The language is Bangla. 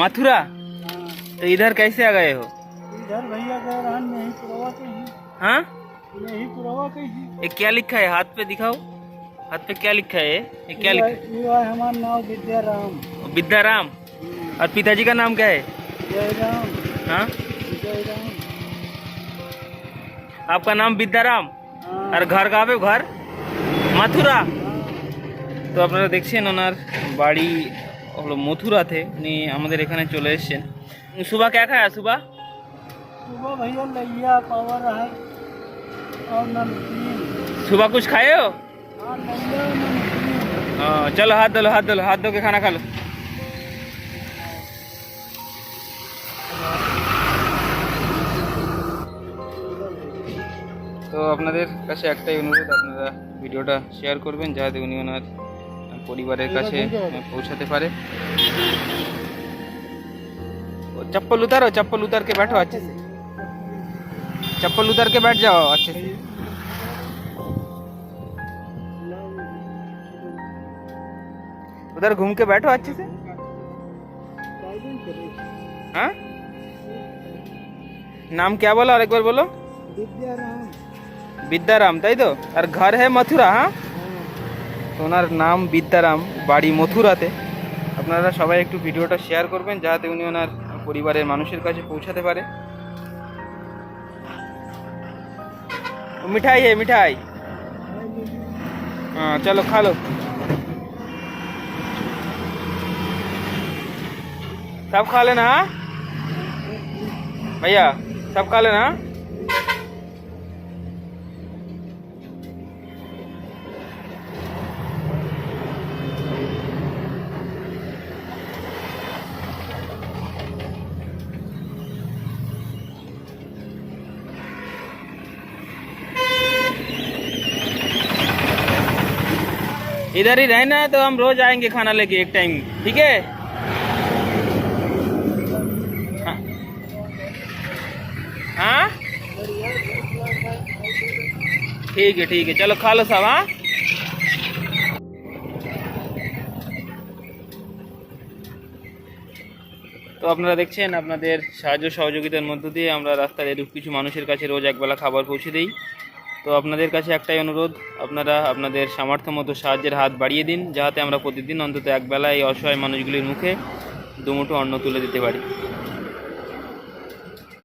मथुरा? तो इधर कैसे आ गए हो? इधर भैया हाँ ये क्या लिखा है? हाथ पे दिखाओ। हाथ पे क्या लिखा है ये? क्या लिखा है? हमारा नाम विद्या राम और पिताजी का नाम क्या है? जयराम। हाँ? आपका नाम विद्या राम और घर का घर? मथुरा। तो अपना देखिए ওনার बाड़ी হলো মথুরাতে উনি আমাদের এখানে চলে এসেছেন সুবা কে খায় সুবা सुबह भैया लैया पावर है और नमकीन सुबह कुछ खाए हो हाँ लैया और नमकीन हाँ, चलो हाथ धो लो हाथ धो लो हाथ धो के खाना खा लो তো আপনাদের কাছে একটাই অনুরোধ আপনারা ভিডিওটা শেয়ার করবেন যাতে উনি ওনার পরিবারের কাছে পৌঁছাতে পারে वो चप्पल उतारो चप्पल उतार के बैठो अच्छे से चप्पल उतार के बैठ जाओ अच्छे से उधर घूम के बैठो अच्छे से हाँ नाम क्या बोला और एक बार बोलो विद्याराम বিদ্যারাম তাই তো আর ঘর হ্যাঁ মথুরা হ্যাঁ তো ওনার নাম বিদ্যারাম বাড়ি মথুরাতে আপনারা সবাই একটু ভিডিওটা শেয়ার করবেন যাতে উনি ওনার পরিবারের মানুষের কাছে পৌঁছাতে পারে ও, মিঠাই है মিঠাই हाँ चलो खा लो सब खा लेना हाँ भैया सब खा लेना इधर ही रहना तो हम रोज आएंगे खाना लेके एक टाइम ठीक है हाँ। हाँ ठीक है ठीक है चलो खा लो सब हाँ তো আপনারা দেখছেন আপনাদের সাহায্য সহযোগিতার মধ্য দিয়ে আমরা রাস্তার এরূপ কিছু মানুষের কাছে রোজ একবেলা খাবার পৌঁছে দিই তো আপনাদের কাছে একটাই অনুরোধ, আপনারা আপনাদের সামর্থ্য মতো সাহায্যের হাত বাড়িয়ে দিন, যাতে আমরা প্রতিদিন অন্তত একবেলা এই অসহায় মানুষগুলির মুখে দুমুঠো অন্ন তুলে দিতে পারি।